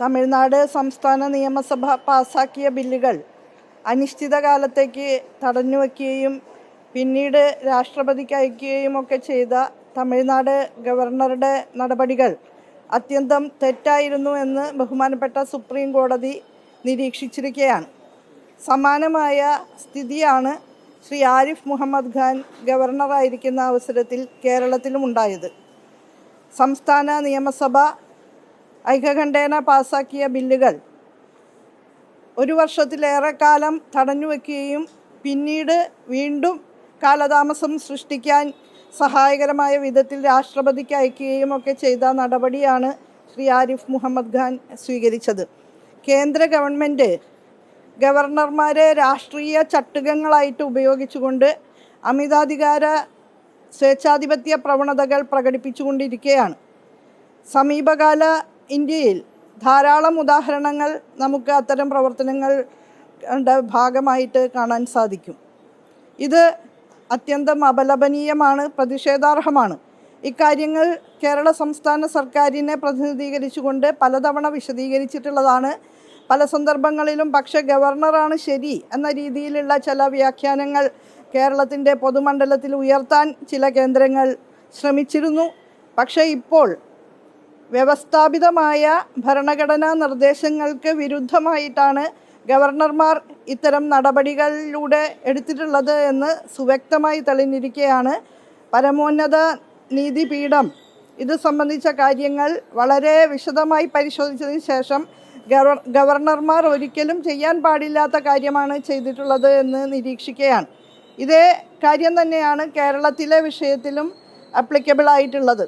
തമിഴ്നാട് സംസ്ഥാന നിയമസഭ പാസാക്കിയ ബില്ലുകൾ അനിശ്ചിതകാലത്തേക്ക് തടഞ്ഞുവെക്കുകയും പിന്നീട് രാഷ്ട്രപതിക്ക് അയക്കുകയും ഒക്കെ ചെയ്ത തമിഴ്നാട് ഗവർണറുടെ നടപടികൾ അത്യന്തം തെറ്റായിരുന്നു എന്ന് ബഹുമാനപ്പെട്ട സുപ്രീം കോടതി നിരീക്ഷിച്ചിരിക്കുകയാണ്. സമാനമായ സ്ഥിതിയാണ് ശ്രീ ആരിഫ് മുഹമ്മദ് ഖാൻ ഗവർണറായിരിക്കുന്ന അവസരത്തിൽ കേരളത്തിലും ഉണ്ടായത്. സംസ്ഥാന നിയമസഭ ഐക്യകണ്ഠേന പാസാക്കിയ ബില്ലുകൾ ഒരു വർഷത്തിലേറെ കാലം തടഞ്ഞു തടഞ്ഞുവെക്കുകയും പിന്നീട് വീണ്ടും കാലതാമസം സൃഷ്ടിക്കാൻ സഹായകരമായ വിധത്തിൽ രാഷ്ട്രപതിക്ക് അയക്കുകയും ഒക്കെ ചെയ്ത നടപടിയാണ് ശ്രീ ആരിഫ് മുഹമ്മദ് ഖാൻ സ്വീകരിച്ചത്. കേന്ദ്ര ഗവൺമെന്റ് ഗവർണർമാരെ രാഷ്ട്രീയ ചട്ടുകങ്ങളായിട്ട് ഉപയോഗിച്ചുകൊണ്ട് അമിതാധികാര സ്വേച്ഛാധിപത്യ പ്രവണതകൾ പ്രകടിപ്പിച്ചുകൊണ്ടിരിക്കുകയാണ്. സമീപകാല ഇന്ത്യയിൽ ധാരാളം ഉദാഹരണങ്ങൾ നമുക്ക് അത്തരം പ്രവർത്തനങ്ങൾ ടെ ഭാഗമായിട്ട് കാണാൻ സാധിക്കും. ഇത് അത്യന്തം അപലപനീയമാണ് പ്രതിഷേധാർഹമാണ്. ഇക്കാര്യങ്ങൾ കേരള സംസ്ഥാന സർക്കാരിനെ പ്രതിനിധീകരിച്ചുകൊണ്ട് പലതവണ വിശദീകരിച്ചിട്ടുള്ളതാണ്. പല സന്ദർഭങ്ങളിലും പക്ഷേ ഗവർണറാണ് ശരി എന്ന രീതിയിലുള്ള ചില വ്യാഖ്യാനങ്ങൾ കേരളത്തിന്റെ പൊതുമണ്ഡലത്തിൽ ഉയർത്താൻ ചില കേന്ദ്രങ്ങൾ ശ്രമിച്ചിരുന്നു. പക്ഷേ ഇപ്പോൾ വ്യവസ്ഥാപിതമായ ഭരണഘടനാ നിർദ്ദേശങ്ങൾക്ക് വിരുദ്ധമായിട്ടാണ് ഗവർണർമാർ ഇത്തരം നടപടികളിലൂടെ എടുത്തിട്ടുള്ളത് എന്ന് സുവ്യക്തമായി തെളിഞ്ഞിരിക്കുകയാണ് പരമോന്നത നീതിപീഠം ഇത് സംബന്ധിച്ച കാര്യങ്ങൾ വളരെ വിശദമായി പരിശോധിച്ചതിന് ശേഷം ഗവർ ഗവർണർമാർ ഒരിക്കലും ചെയ്യാൻ പാടില്ലാത്ത കാര്യമാണ് ചെയ്തിട്ടുള്ളത് എന്ന് നിരീക്ഷിക്കുകയാണ് ഇതേ കാര്യം തന്നെയാണ് കേരളത്തിലെ വിഷയത്തിലും അപ്ലിക്കബിൾ ആയിട്ടുള്ളത്.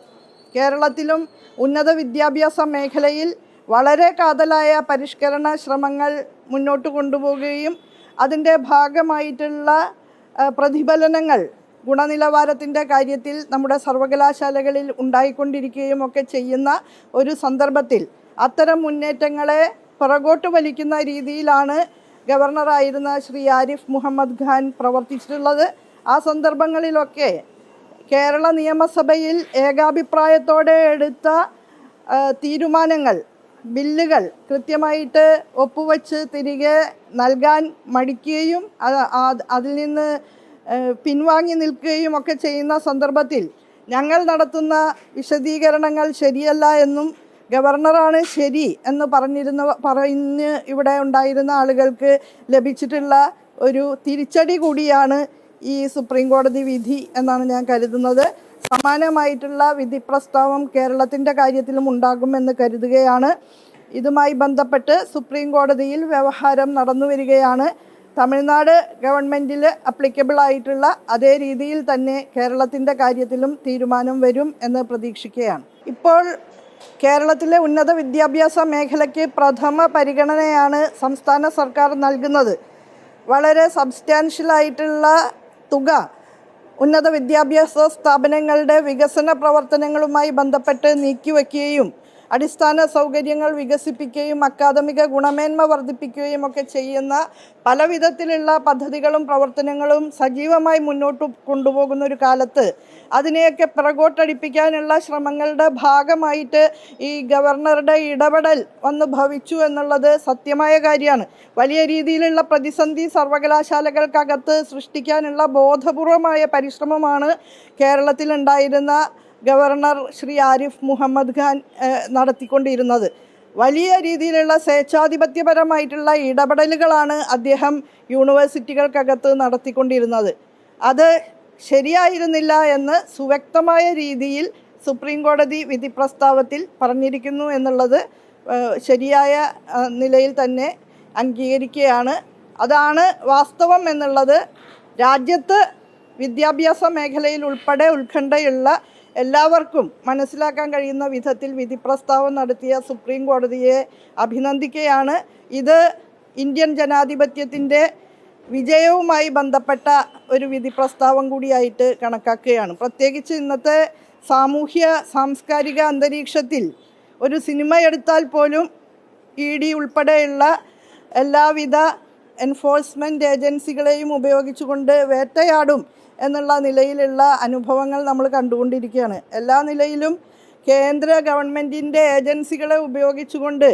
കേരളത്തിലും ഉന്നത വിദ്യാഭ്യാസ മേഖലയിൽ വളരെ കാതലായ പരിഷ്കരണ ശ്രമങ്ങൾ മുന്നോട്ട് കൊണ്ടുപോവുകയും അതിന്റെ ഭാഗമായിട്ടുള്ള പ്രതിഫലനങ്ങൾ ഗുണനിലവാരത്തിന്റെ കാര്യത്തിൽ നമ്മുടെ സർവകലാശാലകളിൽ ഉണ്ടായിക്കൊണ്ടിരിക്കുകയും ഒക്കെ ചെയ്യുന്ന ഒരു സന്ദർഭത്തിൽ അത്തരം മുന്നേറ്റങ്ങളെ പുറകോട്ട് വലിക്കുന്ന രീതിയിലാണ് ഗവർണറായിരുന്ന ശ്രീ ആരിഫ് മുഹമ്മദ് ഖാൻ പ്രവർത്തിച്ചിട്ടുള്ളത്. ആ സന്ദർഭങ്ങളിലൊക്കെ കേരള നിയമസഭയിൽ ഏകാഭിപ്രായത്തോടെ എടുത്ത തീരുമാനങ്ങൾ ബില്ലുകൾ കൃത്യമായിട്ട് ഒപ്പുവെച്ച് തിരികെ നൽകാൻ മടിക്കുകയും അത് അതിൽ നിന്ന് പിൻവാങ്ങി നിൽക്കുകയും ഒക്കെ ചെയ്യുന്ന സന്ദർഭത്തിൽ ഞങ്ങൾ നടത്തുന്ന വിശദീകരണങ്ങൾ ശരിയല്ല എന്നും ഗവർണറാണ് ശരി എന്ന് പറഞ്ഞിരുന്ന പറഞ്ഞ് ഇവിടെ ഉണ്ടായിരുന്ന ആളുകൾക്ക് ലഭിച്ചിട്ടുള്ള ഒരു തിരിച്ചടി കൂടിയാണ് ഈ സുപ്രീം കോടതി വിധി എന്നാണ് ഞാൻ കരുതുന്നത്. സമാനമായിട്ടുള്ള വിധി പ്രസ്താവം കേരളത്തിന്റെ കാര്യത്തിലും ഉണ്ടാകുമെന്ന് കരുതുകയാണ്. ഇതുമായി ബന്ധപ്പെട്ട് സുപ്രീം കോടതിയിൽ വ്യവഹാരം നടന്നു വരികയാണ്. തമിഴ്നാട് ഗവൺമെന്റിൽ അപ്ലിക്കബിൾ ആയിട്ടുള്ള അതേ രീതിയിൽ തന്നെ കേരളത്തിന്റെ കാര്യത്തിലും തീരുമാനം വരും എന്ന് പ്രതീക്ഷിക്കുകയാണ്. ഇപ്പോൾ കേരളത്തിലെ ഉന്നത വിദ്യാഭ്യാസ മേഖലയ്ക്ക് പ്രഥമ പരിഗണനയാണ് സംസ്ഥാന സർക്കാർ നൽകുന്നത്. വളരെ സബ്സ്റ്റാൻഷ്യൽ ആയിട്ടുള്ള തുക. ഉന്നത വിദ്യാഭ്യാസ സ്ഥാപനങ്ങളുടെ വികസന പ്രവർത്തനങ്ങളുമായി ബന്ധപ്പെട്ട് നീക്കിവെക്കുകയും അടിസ്ഥാന സൗകര്യങ്ങൾ വികസിപ്പിക്കുകയും അക്കാദമിക ഗുണമേന്മ വർദ്ധിപ്പിക്കുകയും ഒക്കെ ചെയ്യുന്ന പല വിധത്തിലുള്ള പദ്ധതികളും പ്രവർത്തനങ്ങളും സജീവമായി മുന്നോട്ട് കൊണ്ടുപോകുന്ന ഒരു കാലത്ത് അതിനെയൊക്കെ പിറകോട്ടടിപ്പിക്കാനുള്ള ശ്രമങ്ങളുടെ ഭാഗമായിട്ട് ഈ ഗവർണറുടെ ഇടപെടൽ വന്ന് ഭവിച്ചു എന്നുള്ളത് സത്യമായ കാര്യമാണ്. വലിയ രീതിയിലുള്ള പ്രതിസന്ധി സർവകലാശാലകൾക്കകത്ത് സൃഷ്ടിക്കാനുള്ള ബോധപൂർവമായ പരിശ്രമമാണ് കേരളത്തിലുണ്ടായിരുന്ന ഗവർണർ ശ്രീ ആരിഫ് മുഹമ്മദ് ഖാൻ നടത്തിക്കൊണ്ടിരുന്നത്. വലിയ രീതിയിലുള്ള സ്വേച്ഛാധിപത്യപരമായിട്ടുള്ള ഇടപെടലുകളാണ് അദ്ദേഹം യൂണിവേഴ്സിറ്റികൾക്കകത്ത് നടത്തിക്കൊണ്ടിരുന്നത്. അത് ശരിയായിരുന്നില്ല എന്ന് സുവ്യക്തമായ രീതിയിൽ സുപ്രീം കോടതി വിധി പ്രസ്താവത്തിൽ പറഞ്ഞിരിക്കുന്നു എന്നുള്ളത് ശരിയായ നിലയിൽ തന്നെ അംഗീകരിക്കുകയാണ്. അതാണ് വാസ്തവം എന്നുള്ളത്. രാജ്യത്ത് വിദ്യാഭ്യാസ മേഖലയിൽ ഉൾപ്പെടെ ഉത്കണ്ഠയുള്ള എല്ലാവർക്കും മനസ്സിലാക്കാൻ കഴിയുന്ന വിധത്തിൽ വിധി പ്രസ്താവം നടത്തിയ സുപ്രീം കോടതിയെ അഭിനന്ദിക്കുകയാണ് ഇത് ഇന്ത്യൻ ജനാധിപത്യത്തിന്റെ വിജയവുമായി ബന്ധപ്പെട്ട ഒരു വിധി പ്രസ്താവം കൂടിയായിട്ട് കണക്കാക്കുകയാണ്. പ്രത്യേകിച്ച് ഇന്നത്തെ സാമൂഹ്യ സാംസ്കാരിക അന്തരീക്ഷത്തിൽ ഒരു സിനിമ എടുത്താൽ പോലും ഇ ഡി ഉൾപ്പെടെയുള്ള എല്ലാവിധ എൻഫോഴ്സ്മെന്റ് ഏജൻസികളെയും ഉപയോഗിച്ചുകൊണ്ട് വേട്ടയാടും എന്നുള്ള നിലയിലുള്ള അനുഭവങ്ങൾ നമ്മൾ കണ്ടുകൊണ്ടിരിക്കുകയാണ്. എല്ലാ നിലയിലും കേന്ദ്ര ഗവൺമെന്റിന്റെ ഏജൻസികളെ ഉപയോഗിച്ചുകൊണ്ട്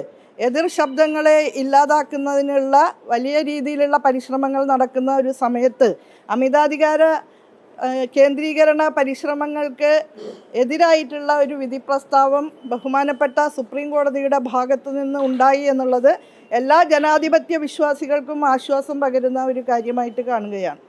എതിർ ശബ്ദങ്ങളെ ഇല്ലാതാക്കുന്നതിനുള്ള വലിയ രീതിയിലുള്ള പരിശ്രമങ്ങൾ നടക്കുന്ന ഒരു സമയത്ത് അമിതാധികാര കേന്ദ്രീകരണ പരിശ്രമങ്ങൾക്ക് എതിരായിട്ടുള്ള ഒരു വിധി പ്രസ്താവം ബഹുമാനപ്പെട്ട സുപ്രീം കോടതിയുടെ ഭാഗത്തു നിന്ന് ഉണ്ടായി എന്നുള്ളത് എല്ലാ ജനാധിപത്യ വിശ്വാസികൾക്കും ആശ്വാസം പകരുന്ന ഒരു കാര്യമായിട്ട് കാണുകയാണ്.